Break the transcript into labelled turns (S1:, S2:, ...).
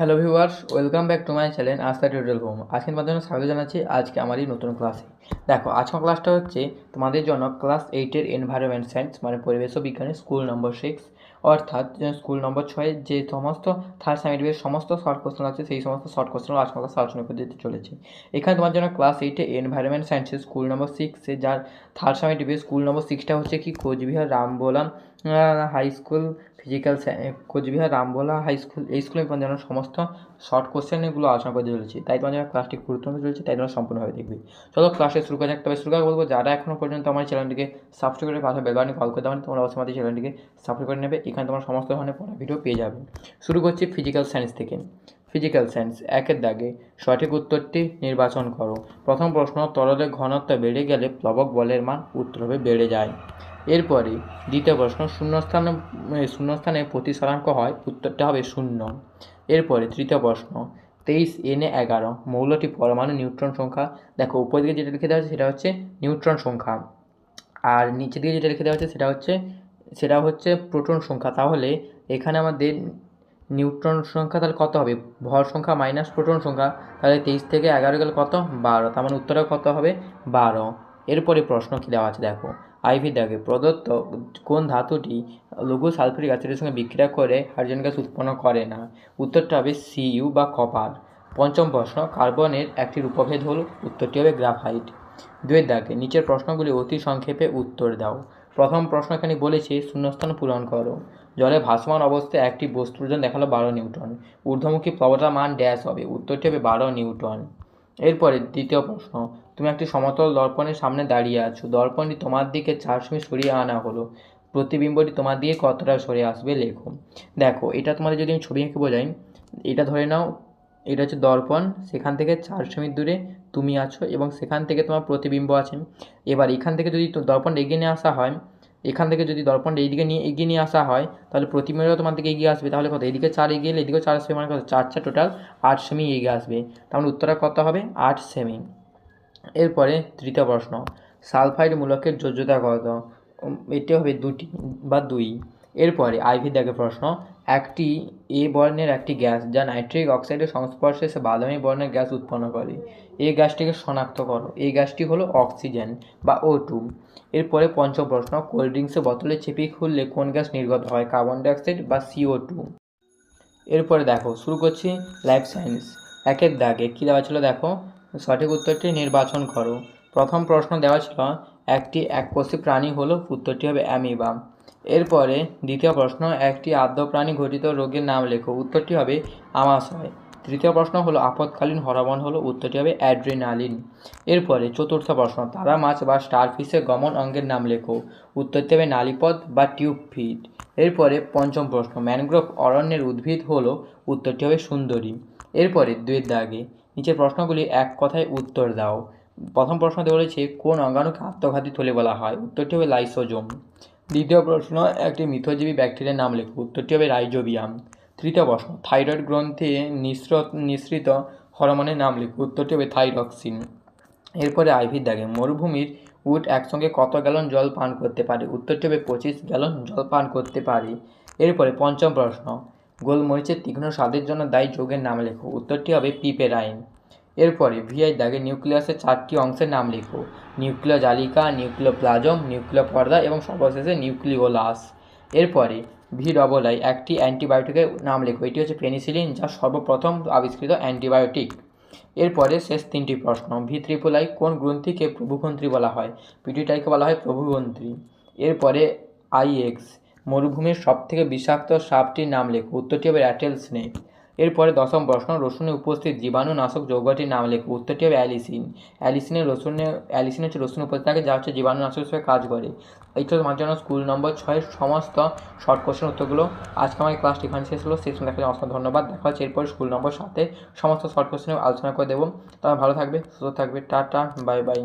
S1: Hello viewers welcome back to my channel Astha tutorial home আজকে তোমাদের জন্য স্বাগত জানাচ্ছি, আজকে আমার এই নতুন ক্লাসে দেখো, আজকের ক্লাসটা হচ্ছে তোমাদের জন্য ক্লাস এইটের এনভায়রনমেন্ট সায়েন্স মানে পরিবেশ ও বিজ্ঞানের স্কুল নম্বর সিক্স অর্থাৎ স্কুল নম্বর ছয় যে সমস্ত থার্ড সেমিটিভের সমস্ত শর্ট কোশ্চেন আছে, সেই সমস্ত শর্ট কোশ্চেনগুলো আজকে ক্লাস আলোচনা করে দিতে চলেছে। এখানে তোমার জন্য ক্লাস এইটে এনভায়রনমেন্ট সায়েন্সের স্কুল নম্বর সিক্সে যার থার্ড সেমিটিভের স্কুল নম্বর সিক্সটা হচ্ছে কি Coochbehar রামবোলাম high school physical Coochbehar Rambola high school এই স্কুলে তোমার জন্য সমস্ত শর্ট কোশ্চেনগুলো আলোচনা করে চলেছি। তাই তোমার জন্য ক্লাসটি গুরুত্বপূর্ণ চলেছে, তাই জন্য সম্পূর্ণভাবে দেখবে। চলো ক্লাসে শুরু করা তবে শুরু করে বলব, যারা এখনও পর্যন্ত আমার চ্যানেলটিকে সাবস্ক্রাইব করে পাশে বেলবানি কল করে দেবেন তোমরা অবশ্যই আমাদের চ্যানেলটিকে সাবস্ক্রাইব করে নেবে এখানে তোমার সমস্ত ধরনের পড়া ভিডিও পেয়ে যাবে। শুরু করছি ফিজিক্যাল সায়েন্স থেকে। ফিজিক্যাল সায়েন্স একের দাগে সঠিক উত্তরটি নির্বাচন করো। প্রথম প্রশ্ন তরলের ঘনত্ব বেড়ে গেলে প্লবক বলের মান উত্তর হবে বেড়ে যায়। এরপরে দ্বিতীয় প্রশ্ন, শূন্যস্থানে শূন্যস্থানে প্রতিসরাঙ্ক হয়, উত্তরটা হবে শূন্য। এরপরে তৃতীয় প্রশ্ন, তেইশ এনে এগারো, মৌলটি পরমাণু নিউট্রন সংখ্যা। দেখো, উপর দিকে যেটা লিখে দেওয়া আছে সেটা হচ্ছে নিউট্রন সংখ্যা। আর নিচের দিকে যেটা লিখে দেওয়া হচ্ছে সেটা হচ্ছে সেটা হচ্ছে প্রোটন সংখ্যা। তাহলে এখানে আমাদের নিউট্রন সংখ্যা তাহলে কত হবে? ভর সংখ্যা মাইনাস প্রোটন সংখ্যা, তাহলে তেইশ থেকে এগারো গেলে কত? বারো। তার মানে উত্তরটা কত হবে? বারো। এরপরে প্রশ্ন কী দেওয়া আছে? দেখো, আইভি দাগে প্রদত্ত কোন ধাতুটি লঘু সালফিউরিক অ্যাসিডের সঙ্গে বিক্রিয়া করে হাইড্রোজেন গ্যাস উৎপন্ন করে না? উত্তরটা হবে সিইউ বা কপার। পঞ্চম প্রশ্ন, কার্বনের একটি রূপভেদ হল, উত্তরটি হবে গ্রাফাইট। দুয়ের দাগে নিচের প্রশ্নগুলি অতি সংক্ষেপে উত্তর দাও। প্রথম প্রশ্ন এখানে বলেছে, শূন্যস্থান পূরণ করো। জলে ভাসমান অবস্থায় একটি বস্তুর ওজন দেখাল বারো নিউটন। ঊর্ধ্বমুখী প্রবতার মান ড্যাশ হবে। উত্তরটি হবে বারো নিউটন। এরপরে দ্বিতীয় প্রশ্ন, তুমি একটি সমতল দর্পণের সামনে দাঁড়িয়ে আছো। দর্পণটি তোমার দিকে চার সেমি সরিয়ে আনা হলো। প্রতিবিম্বটি তোমার দিকে কতটা সরে আসবে লেখো। দেখো, এটা তোমাদের যদি আমি ছবি এঁকে বোঝাই, এটা ধরে নাও, এটা হচ্ছে দর্পণ। সেখান থেকে চার সেমি দূরে তুমি আছো এবং সেখান থেকে তোমার প্রতিবিম্ব আছে। এবার এখান থেকে যদি দর্পণ এগিয়ে নিয়ে আসা হয় এখান থেকে যদি দর্পণটা এইদিকে নিয়ে এগিয়ে নিয়ে আসা হয়, তাহলে প্রতিমেরও তোমার দিকে এগিয়ে আসবে। তাহলে কত? এদিকে চার এগিয়ে এলে এদিকেও চার আসবে মানে কত? চার চার টোটাল আট সেমি এগিয়ে আসবে। তাহলে উত্তরটা কত হবে? আট সেমি এরপরে তৃতীয় প্রশ্ন, সালফাইড মূলকের যোজ্যতা কত? এটি হবে দুটি বা দুই। এরপরে আইভি দেখে প্রশ্ন, একটি এ বর্ণের একটি গ্যাস যা নাইট্রিক অক্সাইডের সংস্পর্শে এসে বাদামি বর্ণের গ্যাস উৎপন্ন করে। এই গ্যাসটিকে শনাক্ত করো। এই গ্যাসটি হলো অক্সিজেন বা ও টু এরপরে পঞ্চম প্রশ্ন কোল্ড ড্রিঙ্কসের বোতলে চেপে খুললে কোন গ্যাস নির্গত হয়, কার্বন ডাইঅক্সাইড বা সিও টু এরপরে দেখো, শুরু করছি লাইফ সায়েন্স একের দাগে কী দেওয়া ছিল দেখো? সঠিক উত্তরটি নির্বাচন করো। প্রথম প্রশ্ন দেওয়া ছিল, একটি এককোষী প্রাণী হলো, উত্তরটি হবে অ্যামিবা। এরপরে দ্বিতীয় প্রশ্ন, একটি আদ্য প্রাণী ঘটিত রোগের নাম লেখো। উত্তরটি হবে আমাশয়। তৃতীয় প্রশ্ন হলো, আপৎকালীন হরমোন হলো। উত্তরটি হবে অ্যাড্রিনালিন। এরপরে চতুর্থ প্রশ্ন, তারা মাছ বা স্টারফিশের গমন অঙ্গের নাম লেখো। উত্তরটি হবে নালিপদ বা টিউব ফিট এরপরে পঞ্চম প্রশ্ন, ম্যানগ্রোভ অরণ্যের উদ্ভিদ হলো। উত্তরটি হবে সুন্দরী। এরপরে দুয়ের দাগে, নিচের প্রশ্নগুলি এক কথায় উত্তর দাও। প্রথম প্রশ্নতে বলেছে, কোন অঙ্গাণুকে আত্মঘাতী থলে বলা হয়? উত্তরটি হবে লাইসোজোম। দ্বিতীয় প্রশ্ন, একটি মিথজীবী ব্যাকটেরিয়ার নাম লেখো। উত্তরটি হবে রাইজোবিয়াম। তৃতীয় প্রশ্ন, থাইরয়েড গ্রন্থে নিঃসৃত নিঃসৃত হরমোনের নাম লেখো। উত্তরটি হবে থাইরক্সিন। এরপরে আইভির দাগে মরুভূমির উট একসঙ্গে কত গ্যালন জল পান করতে পারে? উত্তরটি হবে পঁচিশ গ্যালন জল পান করতে পারে। এরপরে পঞ্চম প্রশ্ন, গোলমরিচের তীক্ষ্ণ স্বাদের জন্য দায়ী যোগের নাম লেখো। উত্তরটি হবে পিপেরাইন। এরপরে ভিআই দাগে নিউক্লিয়াসের চারটি অংশের নাম লেখো। নিউক্লিয় জালিকা নিউক্লিয় প্লাজম নিউক্লিয় পর্দা এবং সর্বশেষে নিউক্লিওলাস। এরপরে ভি ডবল আই একটি অ্যান্টিবায়োটিকের নাম লেখো। এটি হচ্ছে পেনিসিলিন, যা সর্বপ্রথম আবিষ্কৃত অ্যান্টিবায়োটিক। এরপরে শেষ তিনটি প্রশ্ন। ভি ত্রিপল আই কোন গ্রন্থিকে প্রভুগ্রন্থি বলা হয়? পিটিটাইকে বলা হয় প্রভুগ্রন্থি এরপরে আইএক্স মরুভূমির সবথেকে বিষাক্ত সাপটির নাম লেখো। উত্তরটি হবে র্যাটেল স্নেক। এরপরে দশম প্রশ্ন, রসুনে উপস্থিত জীবাণুনাশক যৌগটির নাম লেখো। উত্তরটি হবে অ্যালিসিন। অ্যালিসিনের রসুনে, অ্যালিসিন হচ্ছে রসুন উপস্থিত থাকে যা হচ্ছে জীবাণুনাশক হিসেবে কাজ করে। এইটা তোমার জন্য স্কুল নম্বর ছয়ের সমস্ত শর্ট কোশ্চেন উত্তরগুলো। আজকে আমার ক্লাস এখানে শেষ হলো, সেই দেখার জন্য অসংখ্য ধন্যবাদ। দেখা হচ্ছে এরপর স্কুল নম্বর সাথে সমস্ত শর্ট কোশ্চেনে আলোচনা করে দেবো। তোমরা ভালো থাকবে, সুস্থ থাকবে। Tata bye bye